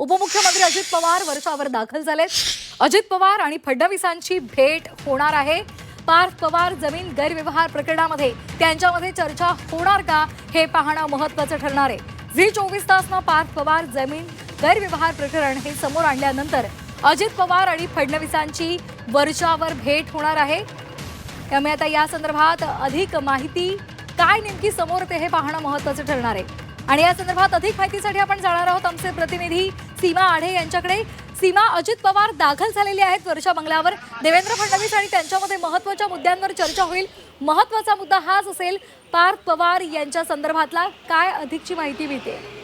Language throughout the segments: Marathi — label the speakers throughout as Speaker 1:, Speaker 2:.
Speaker 1: उपमुख्यमंत्री अजित पवार वर्षावर दाखल झालेत. अजित पवार आणि फडणवीसांची भेट होणार आहे. पार्थ पवार जमीन गैरव्यवहार प्रकरणामध्ये त्यांच्यामध्ये चर्चा होणार का हे पाहणं महत्वाचं ठरणार आहे. झी चोवीस तासनं पार्थ पवार जमीन गैरव्यवहार प्रकरण हे समोर आणल्यानंतर अजित पवार आणि फडणवीसांची वर्षावर भेट होणार आहे. त्यामुळे आता या संदर्भात अधिक माहिती काय नेमकी समोर ते हे पाहणं महत्वाचं ठरणार आहे. आणि या संदर्भात अधिक माहितीसाठी आपण जाणार आहोत आमचे प्रतिनिधी सीमा आढे यांच्याकडे सीमा अजित पवार दाखल झालेले आहेत वर्षा बंगल्यावर. देवेंद्र फडणवीस आणि त्यांच्यामध्ये महत्त्वाच्या मुद्द्यांवर चर्चा होईल. महत्त्वाचा मुद्दा हाच असेल पार्थ पवार यांच्या संदर्भातला. काय अधिकची माहिती मिळते?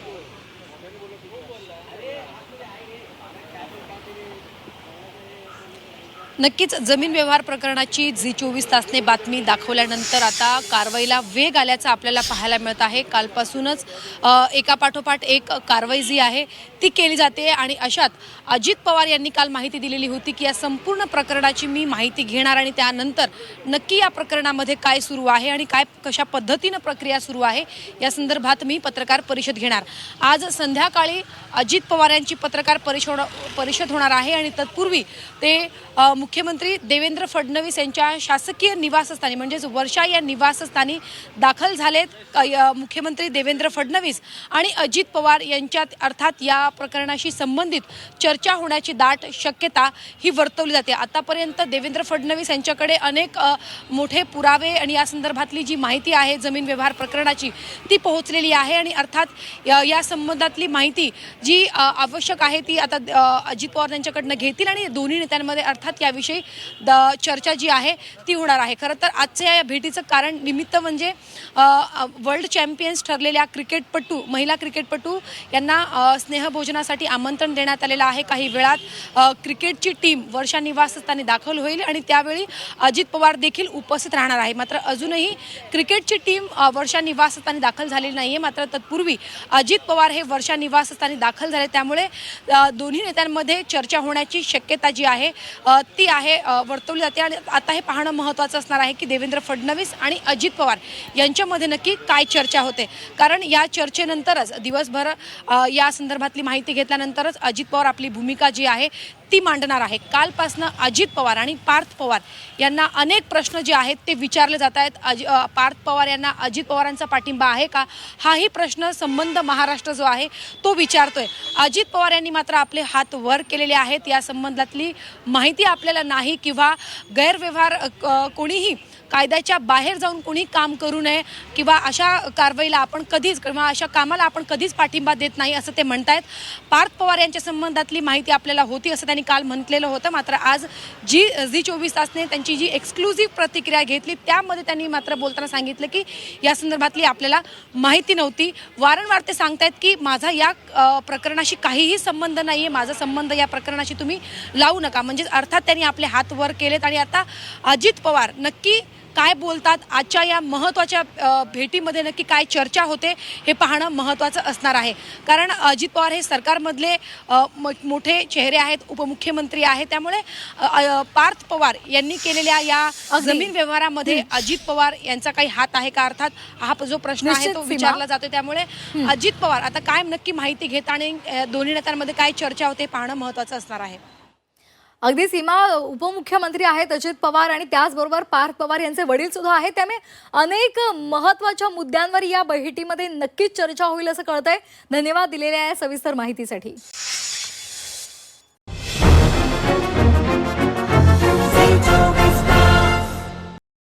Speaker 2: नक्कीच जमीन व्यवहार प्रकरणाची झी चोवीस तासने बातमी दाखवल्यानंतर आता कारवाईला वेग आल्याचं आपल्याला पाहायला मिळत आहे. कालपासूनच एकापाठोपाठ एका पाठोपाठ एक कारवाई जी आहे ती केली जाते आणि अशात अजित पवार यांनी काल माहिती दिलेली होती की या संपूर्ण प्रकरणाची मी माहिती घेणार आणि त्यानंतर नक्की या प्रकरणामध्ये काय सुरू आहे आणि काय कशा पद्धतीनं प्रक्रिया सुरू आहे या संदर्भात मी पत्रकार परिषद घेणार. आज संध्याकाळी अजित पवार यांची पत्रकार परिषद परिषद होणार आहे आणि तत्पूर्वी ते मुख्यमंत्री देवेंद्र फडणवीस यांच्या शासकीय निवासस्थानी म्हणजेच वर्षा या निवासस्थानी दाखल झालेत य- मुख्यमंत्री देवेंद्र फडणवीस आणि अजित पवार यांच्यात अर्थात या प्रकरणाशी संबंधित चर्चा होण्याची दाट शक्यता ही वर्तवली जाते. आतापर्यंत देवेंद्र फडणवीस यांच्याकडे अनेक मोठे पुरावे आणि या संदर्भातली जी माहिती आहे जमीन व्यवहार प्रकरणाची ती पोहोचलेली आहे आणि अर्थात या संबंधातली माहिती जी आवश्यक आहे ती आता अजित पवार यांच्याकडनं घेतील आणि दोन्ही नेत्यांमध्ये अर्थात याविषयी द चर्चा जी आहे ती होणार आहे. खरं तर आजच्या या भेटीचं कारण निमित्त म्हणजे वर्ल्ड चॅम्पियन्स ठरलेल्या क्रिकेटपटू महिला क्रिकेटपटू यांना स्नेहभोजनासाठी आमंत्रण देण्यात आलेलं आहे. काही वेळात क्रिकेटची टीम वर्षा निवासस्थानी दाखल होईल आणि त्यावेळी अजित पवार देखील उपस्थित राहणार आहे. मात्र अजूनही क्रिकेटची टीम वर्षा निवासस्थानी दाखल झालेली नाही आहे मात्र तत्पूर्वी अजित पवार हे वर्षा निवासस्थानी दाखल झाले. त्यामुळे दोन्ही नेत्यांमध्ये चर्चा होण्याची शक्यता जी आहे ती जी आहे वर्तवली जाते आणि आता हे पाहणं महत्त्वाचं असणार आहे की देवेंद्र फडणवीस आणि अजित पवार यांच्यामध्ये नक्की काय चर्चा होते. कारण या चर्चेनंतरच दिवसभर या संदर्भातली माहिती घेतल्यानंतरच अजित पवार आपली भूमिका जी आहे ती मांडणार आहे. कालपासनं अजित पवार आणि पार्थ पवार यांना अनेक प्रश्न जे आहेत ते विचारले जात आहेत. अजि पार्थ पवार यांना अजित पवारांचा पाठिंबा आहे का? हाही प्रश्न संबंध महाराष्ट्र जो आहे तो विचारतोय. अजित पवार यांनी मात्र आपले हात वर केलेले आहेत. या संबंधातली माहिती आपल्याला नाही किंवा गैरव्यवहार कोणीही कायद्याच्या बाहेर जाऊन कोणी काम करू नये किंवा अशा कारवाईला आपण कधीच किंवा अशा कामाला आपण कधीच पाठिंबा देत नाही असं ते म्हणतायत. पार्थ पवार यांच्या संबंधातली माहिती आपल्याला होती असं त्यांनी काल म्हटलेलं होतं. मात्र आज जी जी चोवीस तासने त्यांची जी एक्सक्लुझिव्ह प्रतिक्रिया घेतली त्यामध्ये त्यांनी मात्र बोलताना सांगितलं की या संदर्भातली आपल्याला माहिती नव्हती. वारंवार ते सांगतायत की माझा या प्रकरणाशी काहीही संबंध नाही आहे माझा संबंध या प्रकरणाशी तुम्ही लावू नका. म्हणजे अर्थात त्यांनी आपले हात वर केलेत आणि आता अजित पवार नक्की काय बोलतात आजच्या या महत्त्वाच्या भेटीमध्ये नक्की काय चर्चा होते हे पाहणं महत्त्वाचं असणार आहे. कारण अजित पवार हे सरकारमधले मोठे चेहरे आहेत उपमुख्यमंत्री आहेत. त्यामुळे पार्थ पवार यांनी केलेल्या या. जमीन व्यवहारामध्ये अजित पवार यांचा काही हात आहे का अर्थात? हा जो प्रश्न आहे तो. विचारला जातो त्यामुळे अजित पवार आता काय नक्की माहिती घेत आणि दोन्ही नेत्यांमध्ये काय चर्चा होते पाहणं महत्त्वाचं असणार आहे.
Speaker 1: अगदी सीमा उपमुख्यमंत्री आहेत अजित पवार आणि त्याचबरोबर पार्थ पवार यांचे वडील सुद्धा आहेत. त्यामुळे अनेक महत्त्वाच्या मुद्द्यांवर या बैठकीमध्ये नक्कीच चर्चा होईल असं कळतंय. धन्यवाद दिलेल्या या सविस्तर माहितीसाठी.